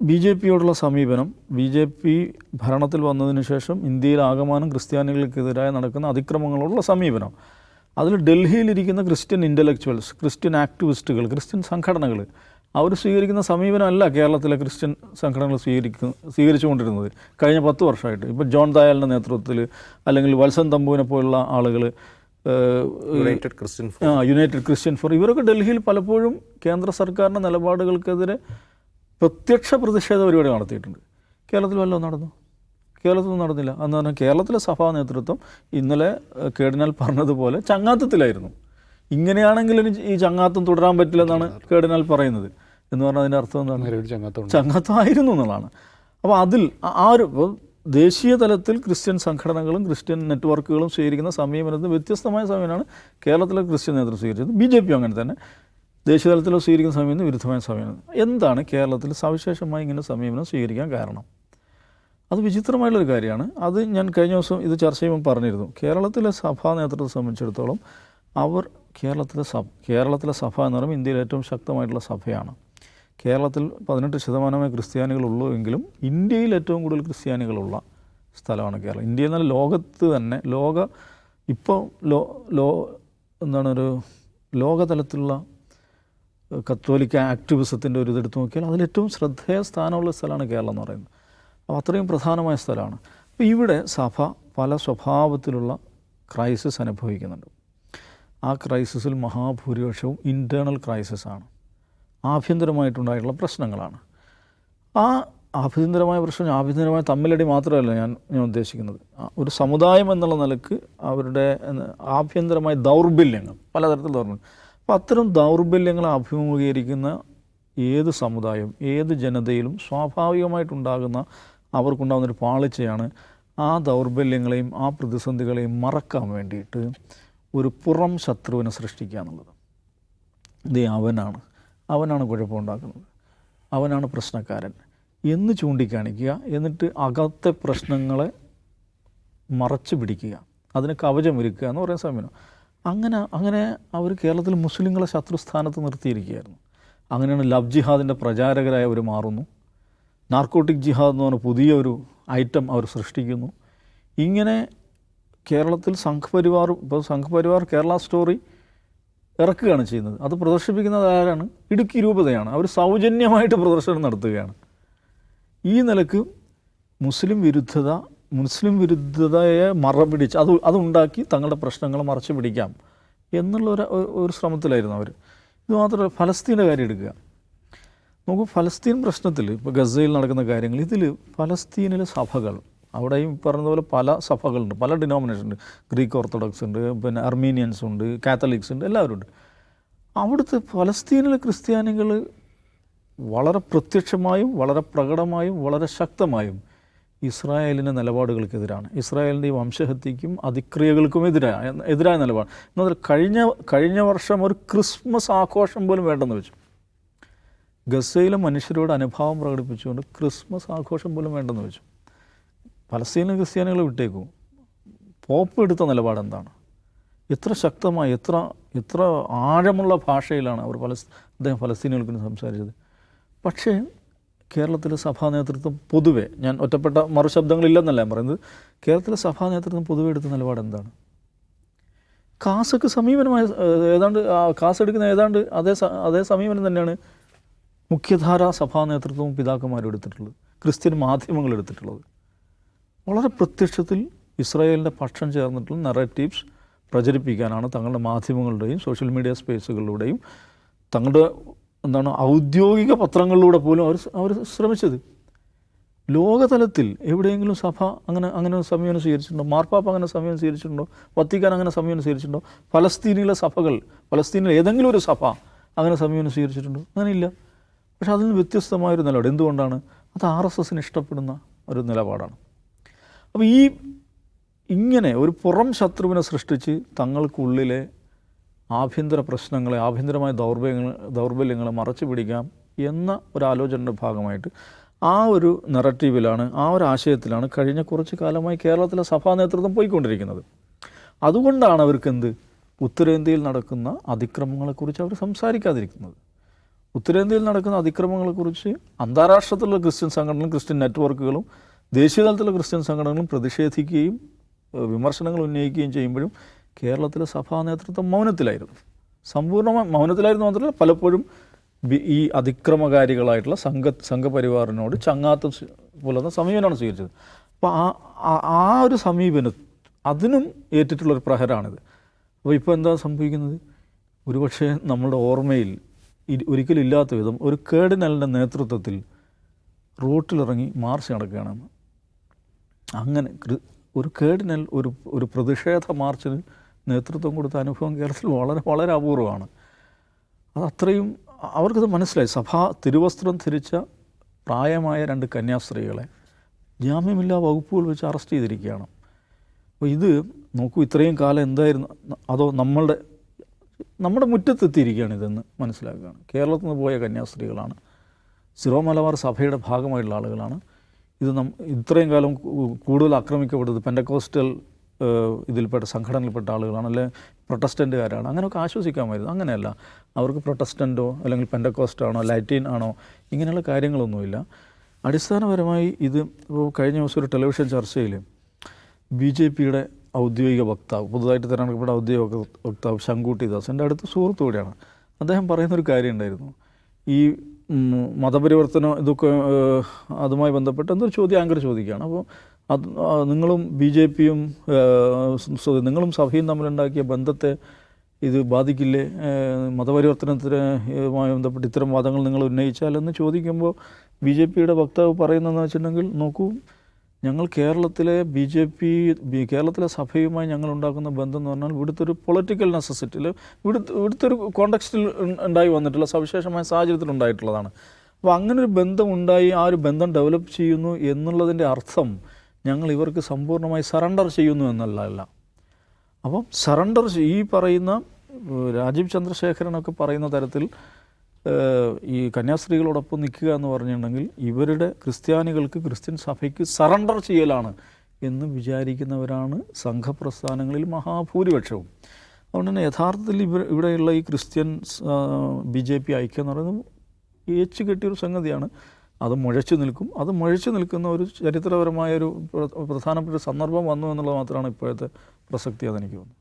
B J പിയോടുള്ള സമീപനം B J P ഭരണത്തിൽ വന്നതിന് ശേഷം ഇന്ത്യയിൽ ആകമാനം ക്രിസ്ത്യാനികൾക്കെതിരായി നടക്കുന്ന അതിക്രമങ്ങളോടുള്ള സമീപനം. അതിൽ ഡൽഹിയിലിരിക്കുന്ന ക്രിസ്ത്യൻ ഇന്റലക്ച്വൽസ് ക്രിസ്ത്യൻ ആക്ടിവിസ്റ്റുകൾ ക്രിസ്ത്യൻ സംഘടനകൾ അവർ സ്വീകരിക്കുന്ന സമീപനമല്ല കേരളത്തിലെ ക്രിസ്ത്യൻ സംഘടനകൾ സ്വീകരിക്കുന്ന കൊണ്ടിരുന്നത് കഴിഞ്ഞ പത്ത് വർഷമായിട്ട്. ഇപ്പോൾ ജോൺ ദയാലിന്റെ നേതൃത്വത്തിൽ അല്ലെങ്കിൽ വത്സൻ തമ്പുവിനെ പോലുള്ള ആളുകൾ യുണൈറ്റഡ് ക്രിസ്ത്യൻ ആ യുണൈറ്റഡ് ക്രിസ്ത്യൻ ഫോർ. ഇവരൊക്കെ ഡൽഹിയിൽ പലപ്പോഴും കേന്ദ്ര സർക്കാരിന്റെ നിലപാടുകൾക്കെതിരെ പ്രത്യക്ഷ പ്രതിഷേധ പരിപാടി നടത്തിയിട്ടുണ്ട്. കേരളത്തിൽ വല്ലതും നടന്നു? കേരളത്തിൽ നടന്നില്ല. എന്ന് പറഞ്ഞാൽ കേരളത്തിലെ സഭാ നേതൃത്വം ഇന്നലെ കേടിനാൽ പറഞ്ഞതുപോലെ ചങ്ങാത്തത്തിലായിരുന്നു. ഇങ്ങനെയാണെങ്കിൽ ഇനി ഈ ചങ്ങാത്തം തുടരാൻ പറ്റില്ലെന്നാണ് കേടിനാൽ പറയുന്നത്. എന്ന് പറഞ്ഞാൽ അതിന്റെ അർത്ഥം എന്താണ്? ചങ്ങാത്തമായിരുന്നു എന്നുള്ളതാണ്. അപ്പോൾ അതിൽ ആ- ആ ഒരു ദേശീയ തലത്തിൽ ക്രിസ്ത്യൻ സംഘടനകളും ക്രിസ്ത്യൻ നെറ്റ്വർക്കുകളും സ്വീകരിക്കുന്ന സമീപനത്തിന് വ്യത്യസ്തമായ സമീപനമാണ് കേരളത്തിലെ ക്രിസ്ത്യൻ നേതൃത്വം സ്വീകരിച്ചത്. ബി ജെ പി അങ്ങനെ തന്നെ. ദേശീയ തലത്തിൽ സ്വീകരിക്കുന്ന സമീപനം വിരുദ്ധമായ സമീപനം എന്താണ് കേരളത്തിൽ സവിശേഷമായി ഇങ്ങനെ സമീപനം സ്വീകരിക്കാൻ കാരണം? അത് വിചിത്രമായിട്ടുള്ളൊരു കാര്യമാണ്. അത് ഞാൻ കഴിഞ്ഞ ദിവസം ഇത് ചർച്ച ചെയ്യുമ്പോൾ പറഞ്ഞിരുന്നു. കേരളത്തിലെ സഭാ നേതൃത്വത്തെ സംബന്ധിച്ചിടത്തോളം അവർ കേരളത്തിലെ സഭ കേരളത്തിലെ സഭ എന്ന് പറയുമ്പോൾ ഇന്ത്യയിലെ ഏറ്റവും ശക്തമായിട്ടുള്ള സഭയാണ്. കേരളത്തിൽ പതിനെട്ട് ശതമാനമേ ക്രിസ്ത്യാനികളുള്ളൂ എങ്കിലും ഇന്ത്യയിൽ ഏറ്റവും കൂടുതൽ ക്രിസ്ത്യാനികളുള്ള സ്ഥലമാണ് കേരളം. ഇന്ത്യ എന്നാൽ ലോകത്ത് തന്നെ ലോക ഇപ്പോൾ ലോ ലോ എന്താണ് ഒരു ലോകതലത്തിലുള്ള കത്തോലിക്ക ആക്ടിവിസത്തിന്റെ ഒരു ഇതെടുത്ത് നോക്കിയാൽ അതിലേറ്റവും ശ്രദ്ധേയ സ്ഥാനമുള്ള സ്ഥലമാണ് കേരളം എന്ന് പറയുന്നത്. അപ്പോൾ അത്രയും പ്രധാനമായ സ്ഥലമാണ്. അപ്പോൾ ഇവിടെ സഭ പല സ്വഭാവത്തിലുള്ള ക്രൈസിസ് അനുഭവിക്കുന്നുണ്ട്. ആ ക്രൈസിസിൽ മഹാഭൂരിപക്ഷവും ഇന്റേർണൽ ക്രൈസിസ് ആണ്. ആഭ്യന്തരമായിട്ടുണ്ടായിട്ടുള്ള പ്രശ്നങ്ങളാണ്. ആ ആഭ്യന്തരമായ പ്രശ്നം ആഭ്യന്തരമായ തമ്മിലടി മാത്രമല്ല ഞാൻ ഞാൻ ഉദ്ദേശിക്കുന്നത്. ഒരു സമുദായം എന്നുള്ള നിലയ്ക്ക് അവരുടെ ആഭ്യന്തരമായ ദൗർബല്യങ്ങൾ പലതരത്തിൽ ദൗർബല്യം അപ്പോൾ അത്തരം ദൗർബല്യങ്ങൾ അഭിമുഖീകരിക്കുന്ന ഏത് സമുദായം ഏത് ജനതയിലും സ്വാഭാവികമായിട്ടുണ്ടാകുന്ന അവർക്കുണ്ടാകുന്നൊരു പാളിച്ചയാണ് ആ ദൗർബല്യങ്ങളെയും ആ പ്രതിസന്ധികളെയും മറക്കാൻ വേണ്ടിയിട്ട് ഒരു പുറം ശത്രുവിനെ സൃഷ്ടിക്കുക എന്നുള്ളത്. ഇത് അവനാണ്. അവനാണ് കുഴപ്പമുണ്ടാക്കുന്നത്. അവനാണ് പ്രശ്നക്കാരൻ. എന്ന് ചൂണ്ടിക്കാണിക്കുക എന്നിട്ട് അകത്തെ പ്രശ്നങ്ങളെ മറച്ചു പിടിക്കുക. അതിന് കവചമൊരുക്കുക എന്ന് പറയുന്ന സമയം. അങ്ങനെ അങ്ങനെ അവർ കേരളത്തിൽ മുസ്ലിങ്ങളെ ശത്രുസ്ഥാനത്ത് നിർത്തിയിരിക്കുകയായിരുന്നു. അങ്ങനെയാണ് ലവ് ജിഹാദിന്റെ പ്രചാരകരായി അവർ മാറുന്നു. നാർക്കോട്ടിക് ജിഹാദ് എന്ന് പറഞ്ഞ പുതിയൊരു ഐറ്റം അവർ സൃഷ്ടിക്കുന്നു. ഇങ്ങനെ കേരളത്തിൽ സംഘപരിവാർ ഇപ്പോൾ സംഘപരിവാർ കേരള സ്റ്റോറി ഇറക്കുകയാണ് ചെയ്യുന്നത്. അത് പ്രദർശിപ്പിക്കുന്നത് ആരാണ്? ഇടുക്കി രൂപതയാണ്. അവർ സൗജന്യമായിട്ട് പ്രദർശനം നടത്തുകയാണ്. ഈ നിലയ്ക്ക് മുസ്ലിം വിരുദ്ധത മുസ്ലിം വിരുദ്ധതയെ മറപിടിച്ച് അത് അതുണ്ടാക്കി തങ്ങളുടെ പ്രശ്നങ്ങൾ മറച്ചു പിടിക്കാം എന്നുള്ള ഒരു ഒരു ശ്രമത്തിലായിരുന്നു അവർ. ഇത് മാത്രമല്ല ഫലസ്തീന്റെ കാര്യം എടുക്കുക. നമുക്ക് ഫലസ്തീൻ പ്രശ്നത്തിൽ ഇപ്പോൾ ഗസയിൽ നടക്കുന്ന കാര്യങ്ങൾ ഇതിൽ ഫലസ്തീനിലെ സഭകൾ അവിടെയും പറഞ്ഞതുപോലെ പല സഭകളുണ്ട് പല ഡിനോമിനേഷൻ ഉണ്ട്. ഗ്രീക്ക് ഓർത്തഡോക്സ് ഉണ്ട് പിന്നെ അർമീനിയൻസ് ഉണ്ട് കാത്തലിക്സ് ഉണ്ട് എല്ലാവരും ഉണ്ട്. അവിടുത്തെ ഫലസ്തീനിലെ ക്രിസ്ത്യാനികൾ വളരെ പ്രത്യക്ഷമായും വളരെ പ്രകടമായും വളരെ ശക്തമായും ഇസ്രായേലിന്റെ നിലപാടുകൾക്കെതിരാണ്. ഇസ്രായേലിന്റെ ഈ വംശഹത്യക്കും അതിക്രിയകൾക്കും എതിരായ എതിരായ നിലപാട്. എന്നാൽ കഴിഞ്ഞ കഴിഞ്ഞ വർഷം ഒരു ക്രിസ്മസ് ആഘോഷം പോലും വേണ്ടെന്ന് വെച്ചു. ഗസയിലെ മനുഷ്യരോട് അനുഭാവം പ്രകടിപ്പിച്ചുകൊണ്ട് ക്രിസ്മസ് ആഘോഷം പോലും വേണ്ടെന്ന് വെച്ചു. പലസ്തീനിലെ ക്രിസ്ത്യാനികൾ വിട്ടേക്കും. പോപ്പ് എടുത്ത നിലപാട് എന്താണ്? എത്ര ശക്തമായി എത്ര എത്ര ആഴമുള്ള ഭാഷയിലാണ് അവർ പലസ് അദ്ദേഹം ഫലസ്തീനികൾക്ക് സംസാരിച്ചത്. പക്ഷേ കേരളത്തിലെ സഭാ നേതൃത്വം പൊതുവെ ഞാൻ ഒറ്റപ്പെട്ട മറുശബ്ദങ്ങളില്ലെന്നല്ല ഞാൻ പറയുന്നത് കേരളത്തിലെ സഭാ നേതൃത്വം പൊതുവെ എടുത്ത നിലപാട് എന്താണ്? കാസക്ക് സമീപനമായ ഏതാണ്ട് കാസ് എടുക്കുന്ന ഏതാണ്ട് അതേ അതേ സമീപനം തന്നെയാണ് മുഖ്യധാര സഭാ നേതൃത്വവും പിതാക്കന്മാരും എടുത്തിട്ടുള്ളത് ക്രിസ്ത്യൻ മാധ്യമങ്ങൾ എടുത്തിട്ടുള്ളത്. വളരെ പ്രത്യക്ഷത്തിൽ ഇസ്രായേലിന്റെ പക്ഷം ചേർന്നിട്ടുള്ള നറേറ്റീവ്സ് പ്രചരിപ്പിക്കാനാണ് തങ്ങളുടെ മാധ്യമങ്ങളുടെയും സോഷ്യൽ മീഡിയ സ്പേസുകളിലൂടെയും തങ്ങളുടെ എന്താണ് ഔദ്യോഗിക പത്രങ്ങളിലൂടെ പോലും അവർ അവർ ശ്രമിച്ചത്. ലോകതലത്തിൽ എവിടെയെങ്കിലും സഭ അങ്ങനെ അങ്ങനെ സമയം സ്വീകരിച്ചിട്ടുണ്ടോ? മാർപ്പാപ്പ അങ്ങനെ സമീപനം സ്വീകരിച്ചിട്ടുണ്ടോ? വത്തിക്കാൻ അങ്ങനെ സമീപനം സ്വീകരിച്ചിട്ടുണ്ടോ? ഫലസ്തീനിലെ സഭകൾ ഫലസ്തീനിലെ ഏതെങ്കിലും ഒരു സഭ അങ്ങനെ സമീപനം സ്വീകരിച്ചിട്ടുണ്ടോ? അങ്ങനെയില്ല. പക്ഷെ അതിൽ നിന്ന് വ്യത്യസ്തമായൊരു നിലപാട്. എന്തുകൊണ്ടാണ്? അത് ആർ എസ് എസിന് ഇഷ്ടപ്പെടുന്ന ഒരു നിലപാടാണ്. അപ്പോൾ ഈ ഇങ്ങനെ ഒരു പുറം ശത്രുവിനെ സൃഷ്ടിച്ച് തങ്ങൾക്കുള്ളിലെ ആഭ്യന്തര പ്രശ്നങ്ങളെ ആഭ്യന്തരമായ ദൗർബല്യങ്ങൾ ദൗർബല്യങ്ങളെ മറച്ചു പിടിക്കാം എന്ന ഒരു ആലോചനയുടെ ഭാഗമായിട്ട് ആ ഒരു നെററ്റീവിലാണ് ആ ഒരു ആശയത്തിലാണ് കഴിഞ്ഞ കുറച്ച് കാലമായി കേരളത്തിലെ സഭാ നേതൃത്വം പോയിക്കൊണ്ടിരിക്കുന്നത്. അതുകൊണ്ടാണ് അവർക്ക് എന്ത് ഉത്തരേന്ത്യയിൽ നടക്കുന്ന അതിക്രമങ്ങളെക്കുറിച്ച് അവർ സംസാരിക്കാതിരിക്കുന്നത്. ഉത്തരേന്ത്യയിൽ നടക്കുന്ന അതിക്രമങ്ങളെക്കുറിച്ച് അന്താരാഷ്ട്രത്തിലുള്ള ക്രിസ്ത്യൻ സംഘടനകളും ക്രിസ്ത്യൻ നെറ്റ്വർക്കുകളും ദേശീയതലത്തിലുള്ള ക്രിസ്ത്യൻ സംഘടനകളും പ്രതിഷേധിക്കുകയും വിമർശനങ്ങൾ ഉന്നയിക്കുകയും ചെയ്യുമ്പോഴും കേരളത്തിലെ സഭാ നേതൃത്വം മൗനത്തിലായിരുന്നു. സമ്പൂർണ മൗനത്തിലായിരുന്നു മാത്രമല്ല പലപ്പോഴും ഈ അതിക്രമകാരികളായിട്ടുള്ള സംഘ സംഘപരിവാറിനോട് ചങ്ങാത്തം പുലർന്ന സമീപനമാണ് സ്വീകരിച്ചത്. അപ്പോൾ ആ ആ- ഒരു സമീപനം അതിനും ഏറ്റിട്ടുള്ളൊരു പ്രഹരമാണിത് അപ്പോൾ ഇപ്പോൾ എന്താ സംഭവിക്കുന്നത്? ഒരുപക്ഷെ നമ്മളുടെ ഓർമ്മയിൽ ഒരിക്കലും ഇല്ലാത്ത വിധം ഒരു കേടിനലിന്റെ നേതൃത്വത്തിൽ റോട്ടിലിറങ്ങി മാർച്ച് നടക്കുകയാണെന്ന്. അങ്ങനെ ഒരു കേടിനൽ ഒരു ഒരു പ്രതിഷേധ മാർച്ചിന് നേതൃത്വം കൊടുത്ത അനുഭവം കേരളത്തിൽ വളരെ വളരെ അപൂർവമാണ്. അത് അത്രയും അവർക്കത് മനസ്സിലായി. സഭ തിരുവസ്ത്രം ധരിച്ച പ്രായമായ രണ്ട് കന്യാസ്ത്രീകളെ ജാമ്യമില്ലാ വകുപ്പുകൾ വെച്ച് അറസ്റ്റ് ചെയ്തിരിക്കുകയാണ്. അപ്പോൾ ഇത് നോക്കൂ ഇത്രയും കാലം എന്തായിരുന്നു? അതോ നമ്മളുടെ നമ്മുടെ മുറ്റത്തെത്തിയിരിക്കുകയാണ് ഇതെന്ന് മനസ്സിലാക്കുകയാണ്. കേരളത്തിൽ നിന്ന് പോയ കന്യാസ്ത്രീകളാണ്. സിറോ മലബാർ സഭയുടെ ഭാഗമായിട്ടുള്ള ആളുകളാണ്. ഇത് നം ഇത്രയും കാലം കൂടുതൽ ആക്രമിക്കപ്പെട്ടത് പെൻഡക്കോസ്റ്റൽ ഇതിൽപ്പെട്ട സംഘടനയിൽപ്പെട്ട ആളുകളാണ് അല്ലെ പ്രൊട്ടസ്റ്റന്റുകാരാണ് അങ്ങനെയൊക്കെ ആശ്വസിക്കാമായിരുന്നു. അങ്ങനെയല്ല. അവർക്ക് പ്രൊട്ടസ്റ്റന്റോ അല്ലെങ്കിൽ പെൻഡക്കോസ്റ്റാണോ ലാറ്റിൻ ആണോ ഇങ്ങനെയുള്ള കാര്യങ്ങളൊന്നുമില്ല. അടിസ്ഥാനപരമായി ഇത് ഇപ്പോൾ കഴിഞ്ഞ ദിവസം ഒരു ടെലിവിഷൻ ചർച്ചയിൽ ബി ജെ പിയുടെ ഔദ്യോഗിക വക്താവ് പുതുതായിട്ട് തിരഞ്ഞെടുക്കപ്പെട്ട ഔദ്യോഗിക വക്താവ് ശങ്കൂട്ടി ദാസ് എന്റെ അടുത്ത് സുഹൃത്തു കൂടിയാണ്. അദ്ദേഹം പറയുന്നൊരു കാര്യം ഉണ്ടായിരുന്നു ഈ മതപരിവർത്തനം ഇതൊക്കെ അതുമായി ബന്ധപ്പെട്ട് എന്തൊരു ചോദ്യം ആങ്കർ ചോദിക്കുകയാണ്. അപ്പോൾ അത് നിങ്ങളും ബി ജെ പിയും നിങ്ങളും സഭയും തമ്മിലുണ്ടാക്കിയ ബന്ധത്തെ ഇത് ബാധിക്കില്ലേ? മതപരിവർത്തനത്തിനുമായി ബന്ധപ്പെട്ട് ഇത്തരം വാദങ്ങൾ നിങ്ങൾ ഉന്നയിച്ചാൽ എന്ന് ചോദിക്കുമ്പോൾ ബി ജെ പിയുടെ വക്താവ് പറയുന്നതെന്ന് വെച്ചിട്ടുണ്ടെങ്കിൽ നോക്കൂ ഞങ്ങൾ കേരളത്തിലെ ബി ജെ പി കേരളത്തിലെ സഭയുമായി ഞങ്ങൾ ഉണ്ടാക്കുന്ന ബന്ധം എന്ന് പറഞ്ഞാൽ ഇവിടുത്തെ ഒരു പൊളിറ്റിക്കൽ നെസസിറ്റിയിൽ ഇവിടുത്തെ ഇവിടുത്തെ ഒരു കോണ്ടക്സ്റ്റിൽ ഉണ്ടായി വന്നിട്ടുള്ള സവിശേഷമായ സാഹചര്യത്തിൽ ഉണ്ടായിട്ടുള്ളതാണ്. അപ്പോൾ അങ്ങനെ ഒരു ബന്ധം ഉണ്ടായി ആ ഒരു ബന്ധം ഡെവലപ്പ് ചെയ്യുന്നു എന്നുള്ളതിന്റെ അർത്ഥം ഞങ്ങൾ ഇവർക്ക് സമ്പൂർണമായി സറണ്ടർ ചെയ്യുന്നു എന്നല്ല അപ്പം സറണ്ടർ ഈ പറയുന്ന രാജീവ് ചന്ദ്രശേഖരനൊക്കെ പറയുന്ന തരത്തിൽ ഈ കന്യാസ്ത്രീകളോടൊപ്പം നിൽക്കുക എന്ന് പറഞ്ഞിട്ടുണ്ടെങ്കിൽ ഇവരുടെ ക്രിസ്ത്യാനികൾക്ക് ക്രിസ്ത്യൻ സഭയ്ക്ക് സറണ്ടർ ചെയ്യലാണ് എന്ന് വിചാരിക്കുന്നവരാണ് സംഘപ്രസ്ഥാനങ്ങളിൽ മഹാഭൂരിപക്ഷവും. അതുകൊണ്ട് തന്നെ യഥാർത്ഥത്തിൽ ഇവർ ഇവിടെയുള്ള ഈ ക്രിസ്ത്യൻ ബി ജെ പി ഐക്യം എന്ന് പറയുന്നത് ഏച്ചു കെട്ടിയൊരു സംഗതിയാണ്. അത് മുഴച്ചു നിൽക്കും. അത് മുഴച്ചു നിൽക്കുന്ന ഒരു ചരിത്രപരമായ ഒരു പ്രധാനപ്പെട്ട സന്ദർഭം വന്നു എന്നുള്ളത് മാത്രമാണ് ഇപ്പോഴത്തെ പ്രസക്തി അതെനിക്ക് തോന്നുന്നത്.